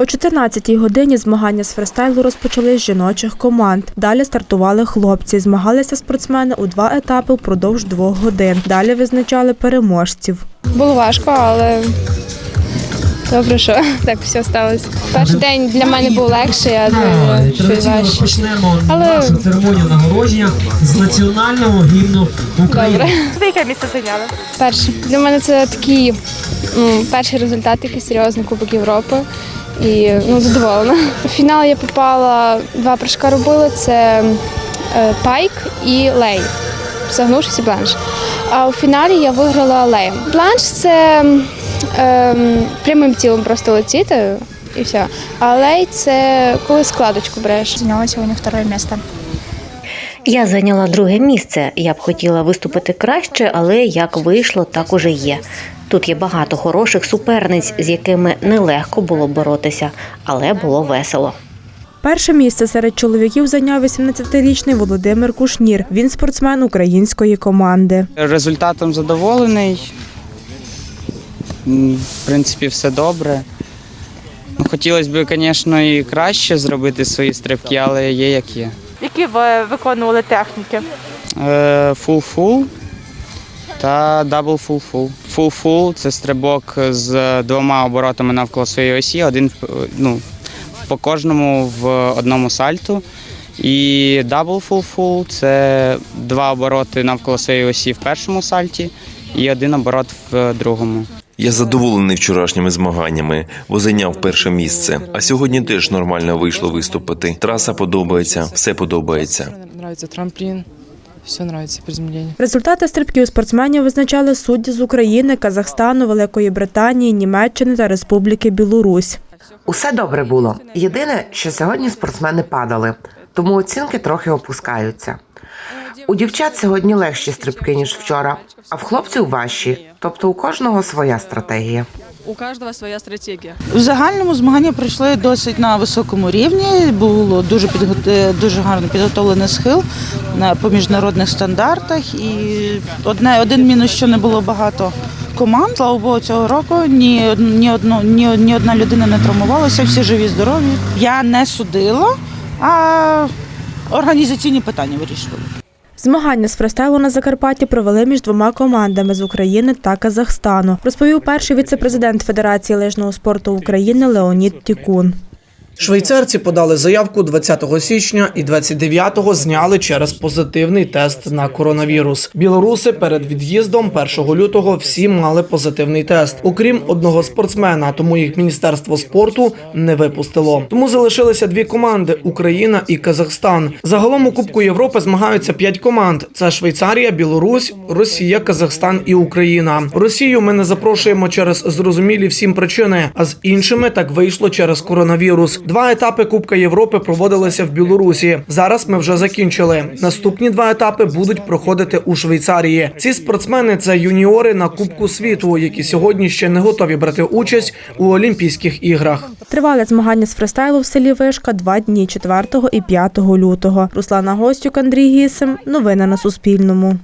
О 14-й годині змагання з фристайлу розпочали з жіночих команд. Далі стартували хлопці. Змагалися спортсмени у два етапи впродовж двох годин. Далі визначали переможців. Було важко, але добре, що так все сталося. Перший день для мене був легший, а другий щось важче. розпочнемо Але- нашу церемонію нагородження з національного гімну України. Добре. Ви яке місце зайняли? Перше. Для мене це такий м, перший результат, який серйозний Кубок Європи. І ну, задоволена. У фінал я попала, два прыжка робила: це е, пайк і лей. Загнувшись і бланш. А у фіналі я виграла леєм. Бланш це ем, прямим тілом просто летіти і все. А лей це коли складочку береш. Заняла сегодня второе место. Я зайняла друге місце. Я б хотіла виступити краще, але як вийшло, так уже є. Тут є багато хороших суперниць, з якими нелегко було боротися, але було весело. Перше місце серед чоловіків зайняв 18-річний Володимир Кушнір. Він спортсмен української команди. Результатом задоволений. В принципі, все добре. Ну, Хотілося б, звісно, і краще зробити свої стрибки, але є як є. Які ви виконували техніки? Фул-фул та дабл-фул-фул. Фул-фул це стрибок з двома оборотами навколо своєї осі, один ну, по кожному в одному сальту. І дабл-фул-фул це два обороти навколо своєї осі в першому сальті і один оборот в другому. Я задоволений вчорашніми змаганнями, бо зайняв перше місце. А сьогодні теж нормально вийшло виступити. Траса подобається, все подобається. Нравится трамплин, все нравится приземление. Результати стрибків спортсменів визначали судді з України, Казахстану, Великої Британії, Німеччини та Республіки Білорусь. Усе добре було. Єдине, що сьогодні спортсмени падали, тому оцінки трохи опускаються. У дівчат сьогодні легші стрибки, ніж вчора, а в хлопців важчі, тобто у кожного своя стратегія. У каждого своя стратегия. В загальному змагання пройшли досить на високому рівні. Було дуже підго- дуже гарно підготовлений схил по міжнародних стандартах. І одне один мінус, що не було багато команд. Слава Богу, цього року ні, ні, одно, ні, ні одна людина не травмувалася, всі живі, здорові. Я не судила, а організаційні питання вирішували. Змагання з фристайлу на Закарпатті провели між двома командами з України та Казахстану. Розповів перший віце-президент Федерації лижного спорту України Леонід Тікун. Швейцарці подали заявку 20 січня і 29-го зняли через позитивний тест на коронавірус. Білоруси перед від'їздом 1 лютого всі мали позитивний тест, окрім одного спортсмена, тому їх міністерство спорту не випустило. Тому залишилися дві команди Україна і Казахстан. Загалом у Кубку Європи змагаються п'ять команд: це Швейцарія, Білорусь, Росія, Казахстан і Україна. Росію ми не запрошуємо через зрозумілі всім причини, а з іншими так вийшло через коронавірус. Два етапи Кубка Європи проводилися в Білорусі. Зараз ми вже закінчили. Наступні два етапи будуть проходити у Швейцарії. Ці спортсмени це юніори на Кубку світу, які сьогодні ще не готові брати участь у Олімпійських іграх. Тривали змагання з фристайлу в селі Вишка два дні 4 і 5 лютого. Руслана Гостюк, Андрій Гісим. Новини на Суспільному.